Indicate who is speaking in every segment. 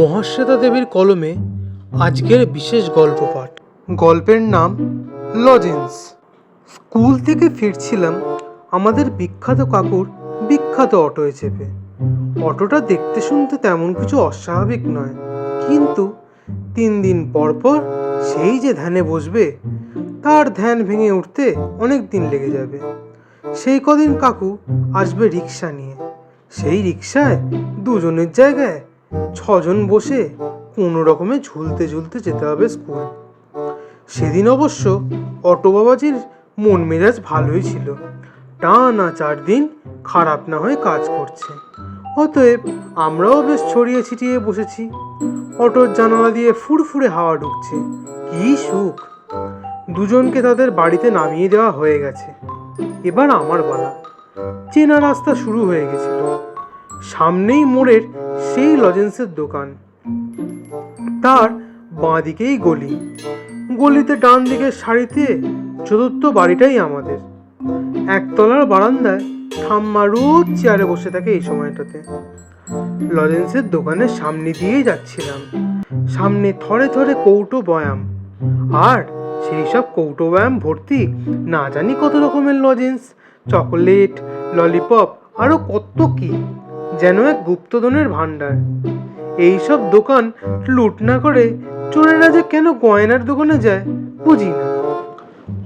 Speaker 1: মহাশ্বেতা দেবীর কলমে আজকের বিশেষ গল্প পাঠ। গল্পের নাম লজেন্স স্কুল থেকে ফিরছিলাম, আমাদের বিখ্যাত কাকুর বিখ্যাত অটোয় চেপে। অটোটা দেখতে শুনতে তেমন কিছু অস্বাভাবিক নয়, কিন্তু তিন দিন পর পর সেই যে ধ্যানে বসবে, তার ধ্যান ভেঙে উঠতে অনেক দিন লেগে যাবে। সেই কদিন কাকু আসবে রিক্সা নিয়ে। সেই রিক্সায় দুজনের জায়গায় ছজন বসে কোনো রকমে ঝুলতে ঝুলতে যেতে হবে স্কুল সেদিন অবশ্য অটো বাবাজির মন মেজাজ ভালোই ছিল। টানা চার দিন খারাপ না হয়ে কাজ করছে। অতএব আমরাও বেশ ছড়িয়ে ছিটিয়ে বসেছি। অটোর জানালা দিয়ে ফুরফুরে হাওয়া ঢুকছে। কি সুখ! দুজনকে তাদের বাড়িতে নামিয়ে দেওয়া হয়ে গেছে। এবার আমার বলা চেনা রাস্তা শুরু হয়ে গেছিল। সামনেই মোড়ের সেই লজেন্সের দোকান। তার বাঁ দিকেই গলি। গলিতে ডান দিকের শাড়িতে চতুর্থ বাড়িটাই আমাদের। একতলার বারান্দায় ঠাম্মা রোজ চেয়ারে বসে থাকে এই সময়টাতে। লজেন্সের দোকানের সামনে দিয়েই যাচ্ছিলাম। সামনে থরে থরে কৌটো বয়াম। আর সেই সব কৌটো বয়াম ভর্তি না জানি কত রকমের লজেন্স, চকোলেট, ললিপপ আরও কত কি। যেন এক গুপ্তধনের ভাণ্ডার। এইসব দোকান লুট না করে চোরেরা যে কেন গয়নার দোকানে যায়, বুঝি না।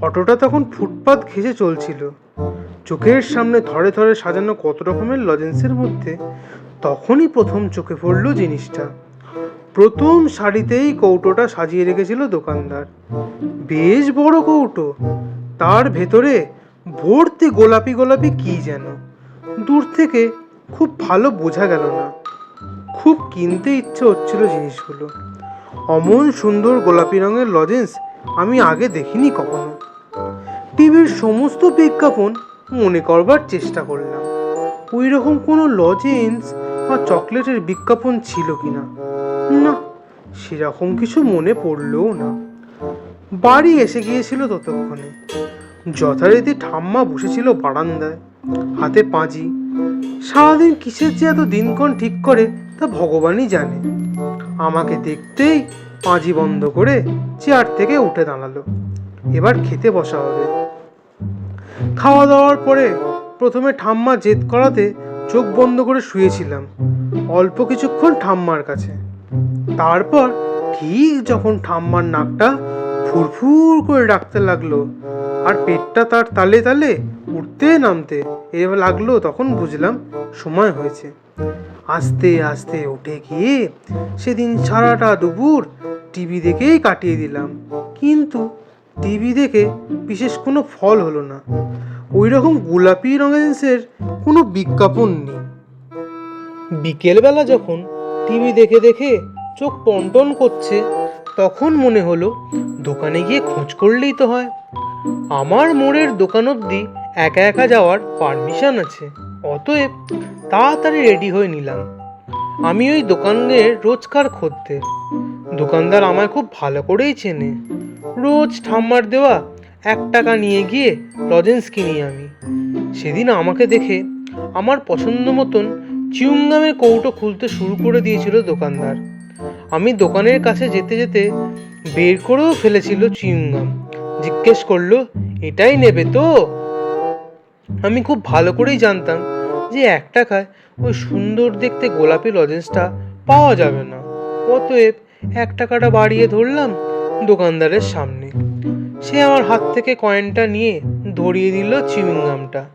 Speaker 1: অটোটা তখন ফুটপাত ঘেঁষে চলছিল। চোখের সামনে ধরে ধরে সাজানো কত রকমের লজেন্সের মধ্যে তখনই প্রথম চোখে পড়ল জিনিসটা। প্রথম শাড়িতেই কৌটোটা সাজিয়ে রেখেছিল দোকানদার। বেশ বড় কৌটো। তার ভেতরে ভর্তি গোলাপি গোলাপি কি যেন। দূর থেকে খুব ভালো বোঝা গেল না। খুব কিনতে ইচ্ছে হচ্ছিল জিনিসগুলো। অমন সুন্দর গোলাপি রঙের লজেন্স আমি আগে দেখিনি কখনো। টিভির সমস্ত বিজ্ঞাপন মনে করবার চেষ্টা করলাম। ওই রকম কোনো লজেন্স বা চকলেটের বিজ্ঞাপন ছিল কিনা না, সেরকম কিছু মনে পড়লও না। বাড়ি এসে গিয়েছিল ততক্ষণে। যথারীতি ঠাম্মা বসেছিল বারান্দায়। হাতে পাঁজি সারাদিন কিসের যে এত দিনক্ষণ ঠিক করে, তা ভগবানই জানে। আমাকে দেখতেই পাঁজি বন্ধ করে চেয়ার থেকে উঠে দাঁড়াল। এবার খেতে বসা হবে। খাওয়া দাওয়ার পরে প্রথমে ঠাম্মা জেদ করাতে চোখ বন্ধ করে শুয়েছিলাম, অল্প কিছুক্ষণ ঠাম্মার কাছে। তারপর ঠিক যখন ঠাম্মার নাকটা ফুরফুর করে ডাকতে লাগল আর পেটটা তার তালে তালে উঠতে নামতে এবার লাগল তখন বুঝলাম সময় হয়েছে। আস্তে আস্তে উঠে গিয়ে সেদিন সারাটা দুপুর টিভি দেখেই কাটিয়ে দিলাম। কিন্তু টিভি দেখে বিশেষ কোনো ফল হলো না। ওই রকম গোলাপি রঙের কোনো বিজ্ঞাপন নেই। বিকেলবেলা যখন টিভি দেখে দেখে চোখ টনটন করছে, তখন মনে হলো দোকানে গিয়ে খোঁজ করলেই তো হয়। আমার মোড়ের দোকান অবধি একা একা যাওয়ার পারমিশন আছে। অতএব তাড়াতাড়ি রেডি হয়ে নিলাম। আমি ওই দোকানের রোজকার খদ্দের দোকানদার আমায় খুব ভালো করেই চেনে। রোজ ঠাম্মার দেওয়া এক টাকা নিয়ে গিয়ে লজেন্স কিনি আমি। সেদিন আমাকে দেখে আমার পছন্দ মতন চিউংগামের কৌটো খুলতে শুরু করে দিয়েছিল দোকানদার। আমি দোকানের কাছে যেতে যেতে বের করেও ফেলেছিল চিউংগাম জিজ্ঞেস করল, এটাই নেবে তো? আমি খুব ভালো করেই জানতাম যে এক টাকায় ওই সুন্দর দেখতে গোলাপি লজেন্সটা পাওয়া যাবে না। অতএব এক টাকাটা বাড়িয়ে ধরলাম দোকানদারের সামনে। সে আমার হাত থেকে কয়েনটা নিয়ে ধরিয়ে দিল চিউইংগামটা।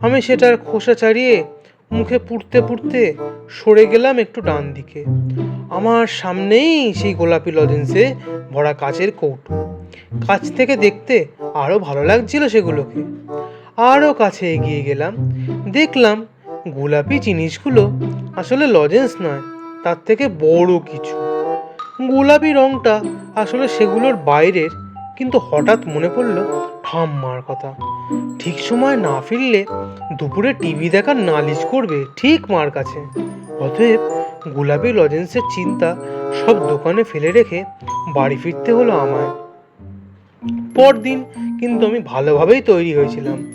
Speaker 1: আমি সেটার খোসা ছাড়িয়ে মুখে পুড়তে পুড়তে সরে গেলাম একটু ডান দিকে আমার সামনেই সেই গোলাপি লজেন্সে ভরা কাচের কৌটো। কাছ থেকে দেখতে আরও ভালো লাগছিল সেগুলোকে। আরও কাছে এগিয়ে গেলাম। দেখলাম গোলাপি জিনিসগুলো আসলে লজেন্স নয়, তার থেকে বড় কিছু। গোলাপি রংটা আসলে সেগুলোর বাইরের, কিন্তু হঠাৎ মনে পড়ল ঠাম্মার কথা। ঠিক সময় না ফিরলে দুপুরে টিভি দেখার নালিশ করবে ঠিক মার কাছে। অতএব গোলাপি লজেন্সের চিন্তা সব দোকানে ফেলে রেখে বাড়ি ফিরতে হলো আমায়। পরদিন কিন্তু আমি ভালোভাবেই তৈরি হয়েছিলাম।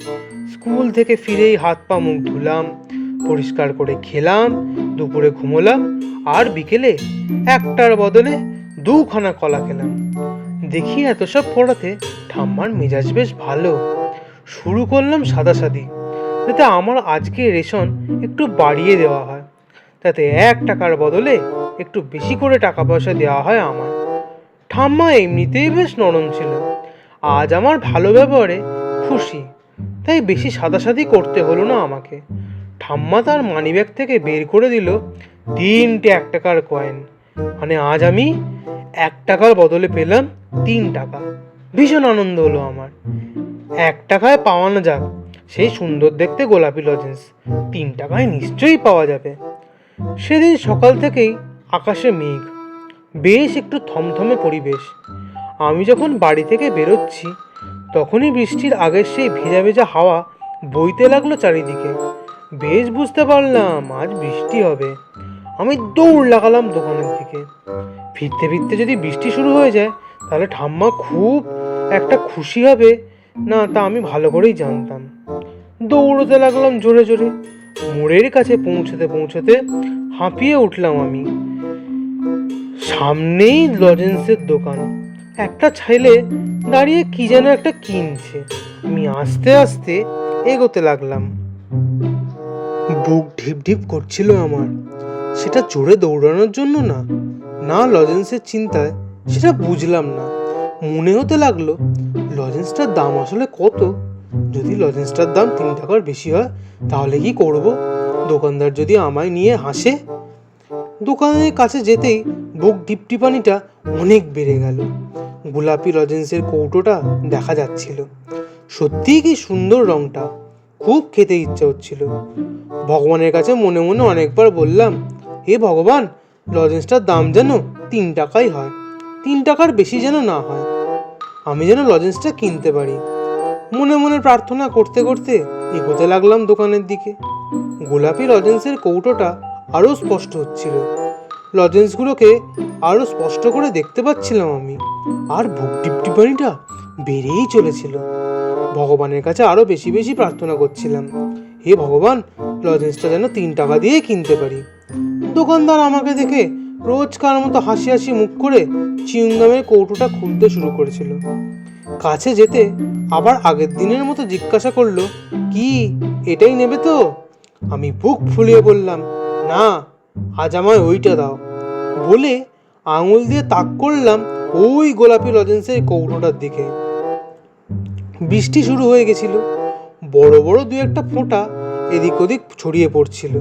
Speaker 1: স্কুল থেকে ফিরেই হাত পা মুখ ধুলাম, পরিষ্কার করে খেলাম, দুপুরে ঘুমোলাম আর বিকেলে একটার বদলে দুখানা কলা খেলাম। দেখি এত সব পড়াতে ঠাম্মার মেজাজ বেশ ভালো। শুরু করলাম সাদাসাদি। যাতে আমার আজকে রেশন একটু বাড়িয়ে দেওয়া হয়। তাতে এক টাকার বদলে একটু বেশি করে টাকা পয়সা দেওয়া হয় আমার। ঠাম্মা এমনিতেই বেশ নরম ছিল। আজ আমার ভালো ব্যবহারে খুশি, তাই বেশি সাদাসাদি করতে হলো না আমাকে। ঠাম্মা তার মানিব্যাগ থেকে বের করে দিল তিনটে এক টাকার কয়েন মানে আজ আমি এক টাকার বদলে পেলাম তিন টাকা। ভীষণ আনন্দ হলো আমার। এক টাকায় পাওয়ানো যাক, সেই সুন্দর দেখতে গোলাপি লজেন্স তিন টাকায় নিশ্চয়ই পাওয়া যাবে। সেদিন সকাল থেকেই আকাশে মেঘ, বেশ একটু থমথমে পরিবেশ। আমি যখন বাড়ি থেকে বেরোচ্ছি, তখনই বৃষ্টির আগের সেই ভেজা ভেজা হাওয়া বইতে লাগল চারিদিকে। বেশ বুঝতে পারলাম আজ বৃষ্টি হবে। আমি দৌড় লাগালাম দোকানের দিকে। ফিরতে ফিরতে যদি বৃষ্টি শুরু হয়ে যায়, তাহলে ঠাম্মা খুব একটা খুশি হবে। না, তা আমি ভালো করেই জানতাম। দৌড়তে লাগলাম জোরে জোরে। মোড়ের কাছে পৌঁছতে পৌঁছতে হাঁপিয়ে উঠলাম আমি। সামনেই লজেন্সের দোকান। একটা ছেলে দাঁড়িয়ে কি যেন একটা কিনছে। আমি আস্তে আস্তে এগোতে লাগলাম। বুক ঢিপ ঢিপ করছিল আমার। সেটা জোরে দৌড়ানোর জন্য না না লজেন্সের চিন্তায়, সেটা বুঝলাম না। মনে হতে লাগল, লজেন্সটার দাম আসলে কত? যদি লজেন্সটার দাম তিন টাকার বেশি হয়, তাহলে কি করব? দোকানদার যদি আমায় নিয়ে হাসে? দোকানের কাছে যেতেই বুক টিপটিপানিটা অনেক বেড়ে গেল। গোলাপি লজেন্সের কৌটোটা দেখা যাচ্ছিল। সত্যিই কি সুন্দর রংটা? খুব খেতে ইচ্ছে হচ্ছিল। ভগবানের কাছে মনে মনে অনেকবার বললাম, হে ভগবান, লজেন্সটার দাম যেন তিন টাকাই হয়। তিন টাকার বেশি যেন না হয়। আমি যেন লজেন্সটা কিনতে পারি। মনে মনে প্রার্থনা করতে করতে এগোতে লাগলাম দোকানের দিকে। গোলাপি লজেন্সের কৌটোটা আরও স্পষ্ট হচ্ছিল। লজেন্সগুলোকে আরও স্পষ্ট করে দেখতে পাচ্ছিলাম আমি। আর বুক টিপটিপানিটা বেড়েই চলেছিল। ভগবানের কাছে আরও বেশি বেশি প্রার্থনা করছিলাম, হে ভগবান, লজেন্সটা যেন তিন টাকা দিয়ে কিনতে পারি। দোকানদার আমাকে দেখে রোজকার মতো হাসি হাসি মুখ করে চিউংগামের কৌটোটা খুলতে শুরু করেছিল। কাছে যেতে আবার আগের দিনের মতো জিজ্ঞাসা করল, কি? এটাই নেবে তো? আমি বুক ফুলিয়ে বললাম, না, আজ আমায় ওইটা দাও। বলে আঙুল দিয়ে তাক করলাম ওই গোলাপি লজেন্সের কৌটোটার দিকে। বৃষ্টি শুরু হয়ে গেছিল। বড় বড় দু একটা ফোঁটা এদিক ওদিক ছড়িয়ে পড়ছিল।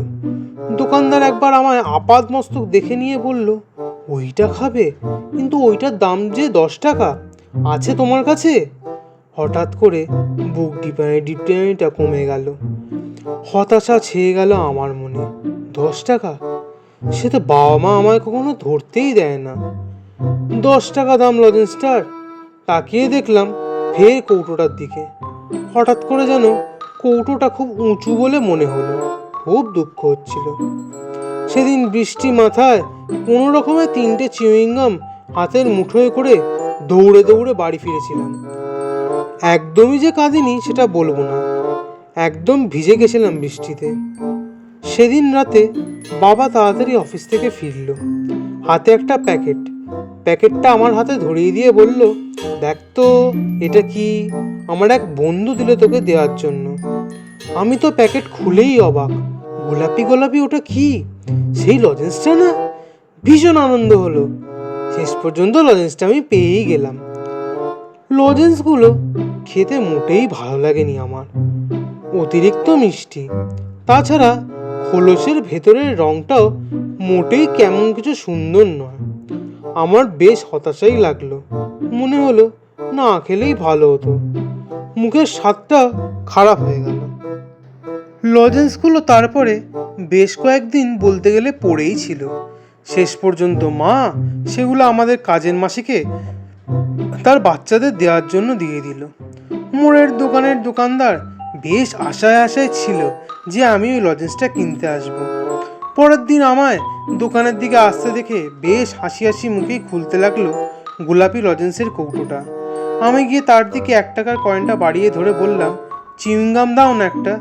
Speaker 1: দোকানদার একবার আমায় আপাদ মস্তক দেখে নিয়ে বলল, ওইটা খাবে, কিন্তু ওইটার দাম যে দশ টাকা। আছে তোমার কাছে? হঠাৎ করে বুক ডিপানি ডিপানিটা কমে গেল। হতাশা ছেয়ে গেল আমার মনে। দশ টাকা? সে তো বাবা মা আমায় কখনো ধরতেই দেয় না। দশ টাকা দাম লজেন্সটার তাকিয়ে দেখলাম ফের কৌটোটার দিকে। হঠাৎ করে যেন কৌটোটা খুব উঁচু বলে মনে হলো। খুব দুঃখ হচ্ছিল। সেদিন বৃষ্টি মাথায় কোনো রকমে তিনটে চিউইংগাম হাতের মুঠোয় করে দৌড়ে দৌড়ে বাড়ি ফিরেছিলাম। একদমই যে কাঁদিনি সেটা বলব না। একদম ভিজে গেছিলাম বৃষ্টিতে। সেদিন রাতে বাবা তাড়াতাড়ি অফিস থেকে ফিরল। হাতে একটা প্যাকেট। প্যাকেটটা আমার হাতে ধরিয়ে দিয়ে বলল, দেখ তো, এটা কি? আমার এক বন্ধু দিল তোকে দেওয়ার জন্য। আমি তো প্যাকেট খুলেই অবাক। গোলাপি গোলাপি ওটা কি? সেই লজেন্সটা না? ভীষণ আনন্দ হলো। শেষ পর্যন্ত লজেন্সটা আমি পেয়েই গেলাম। লজেন্সগুলো খেতে মোটেই ভালো লাগেনি আমার। অতিরিক্ত মিষ্টি। তাছাড়া খোলসের ভেতরের রংটাও মোটেই কেমন কিছু সুন্দর নয়। আমার বেশ হতাশাই লাগল। মনে হলো না খেলেই ভালো হতো। মুখের স্বাদটা খারাপ হয়ে গেল। লজেন্সগুলো তারপরে বেশ কয়েকদিন বলতে গেলে পড়েই ছিল। শেষ পর্যন্ত মা সেগুলো আমাদের কাজের মাসিকে তার বাচ্চাদের দেওয়ার জন্য দিয়ে দিল। মোড়ের দোকানের দোকানদার বেশ আশায় আশায় ছিল যে আমি ওই লজেন্সটা কিনতে আসব। পরের দিন আমায় দোকানের দিকে আসতে দেখে বেশ হাসি হাসি মুখেই খুলতে লাগল গোলাপি লজেন্সের কৌটোটা। আমি গিয়ে তার দিকে এক টাকার কয়েনটা বাড়িয়ে ধরে বললাম, চিউইংগাম দাও না একটা।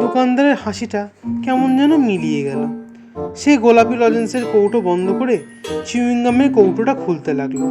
Speaker 1: দোকানদারের হাসিটা কেমন যেন মিলিয়ে গেল। সে গোলাপি লজেন্সের কৌটো বন্ধ করে চুইংগামের কৌটোটা খুলতে লাগল।